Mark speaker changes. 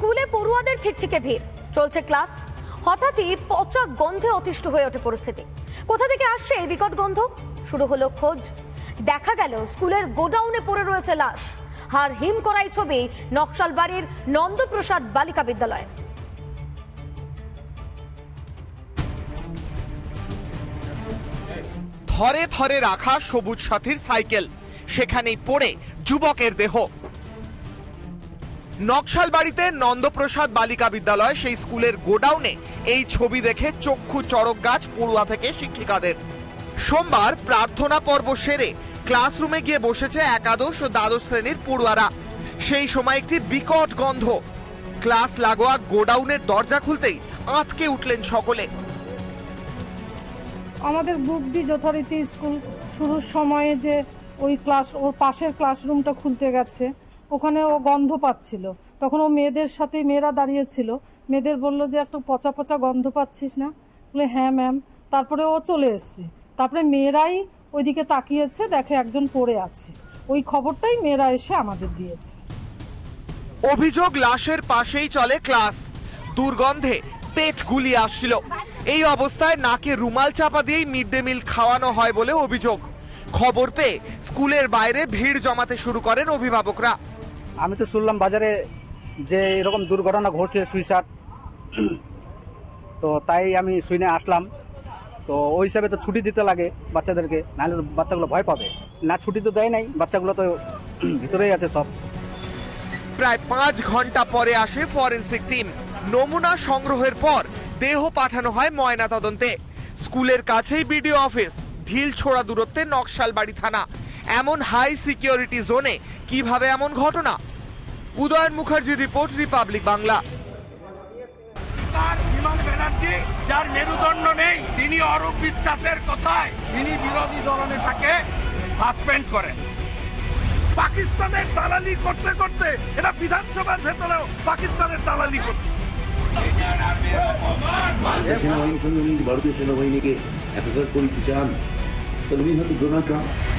Speaker 1: স্কুলে পড়ুয়াদের ঠিক থেকে ভিড়। চলছে ক্লাস। হঠাৎই পচা গন্ধে অতিষ্ঠ হয়ে ওঠে পরিস্থিতি। কোথা থেকে আসছে এই বিকট গন্ধ? শুরু হলো খোঁজ। দেখা গেল স্কুলের গোডাউনে পড়ে রয়েছে লাশ। হার হিম করাই ছবি নকশালবাড়ির নন্দপ্রসাদ বালিকা বিদ্যালয়।
Speaker 2: থরে থরে রাখা সবুজ সাথীর সাইকেল। সেখানেই পড়ে যুবকের দেহ। নকশালবাড়িতে নন্দপ্রসাদ বালিকা বিদ্যালয়, সেই স্কুলের গোডাউনে এই ছবি দেখে চক্ষু চড়ক গাছ পড়ুয়া থেকে শিক্ষিকাদের। সোমবার প্রার্থনা পর্ব সেরে ক্লাসরুমে গিয়ে বসেছে একাদশ ও দ্বাদশ শ্রেণির পড়ুয়ারা। সেই সময় একটি বিকট গন্ধ। ক্লাস লাগোয়া গোডাউনের দরজা খুলতেই আঁতকে উঠলেন সকলে।
Speaker 3: আমাদের গ্রুপ ডি যথারীতি স্কুল শুরুর সময়ে যে ওই ক্লাস, ওর পাশের ক্লাসরুমটা খুলতে গেছে। ওখানে ও গন্ধ পাচ্ছিল। তখন ও মেয়েদের সাথে মেয়েরা দাঁড়িয়েছিল। মেয়েদের বলল যে, একটু পচা পচা গন্ধ পাচ্ছিস না? বলে হ্যাঁ ম্যাম তারপরে ও চলে এসছে। তারপরে মেয়েরাই ওইদিকে তাকিয়েছে, দেখে একজন পড়ে আছে। ওই খবরটাই মেয়েরা এসে আমাদের দিয়েছে।
Speaker 2: অভিযোগ লাশের পাশেই চলে ক্লাস। দুর্গন্ধে পেট গুলি আসছিল। এই অবস্থায় নাকে রুমাল চাপা দিয়েই মিড ডে মিল খাওয়ানো হয় বলে অভিযোগ। খবর পেয়ে স্কুলের বাইরে ভিড় জমাতে শুরু করেন অভিভাবকরা।
Speaker 4: আমি তো শুনলাম বাজারে যে এরকম দুর্ঘটনা ঘটছে সুইসাইড। তো তাই আমি শুনে আসলাম। তো ওই হিসাবে তো ছুটি দিতে লাগে বাচ্চাদেরকে নাহলে তো বাচ্চাগুলো ভয় পাবে। না ছুটি তো দেয় নাই বাচ্চাগুলো তো ভিতরেই আছে সব।
Speaker 2: প্রায় পাঁচ ঘণ্টা পরে আসে ফরেনসিক টিম। নমুনা সংগ্রহের পর দেহ পাঠানো হয় ময়না তদন্তে স্কুলের কাছেই বিডিও অফিস। ঢিল ছোড়া দূরত্বে নকশালবাড়ি থানা। এমন হাই সিকিউরিটি জোনে কীভাবে এমন ঘটনা? উদয়ন মুখার্জি রিপোর্ট রিপাবলিক বাংলা
Speaker 5: তার বিমান ব্যানার্জি যার মেরুদণ্ড নেই তিনি অরূপ বিশ্বাসের কথায় তিনি বিরোধী দলনেতাকে সাসপেন্ড করেন। পাকিস্তানের দালালি করতে করতে এটা বিধানসভার ভেতরেও পাকিস্তানের দালালি করতে
Speaker 6: সেনাবাহিনীর সঙ্গে ভারতীয় সেনাবাহিনীকে একাকার করতে চান televisão do Bruno Ancão.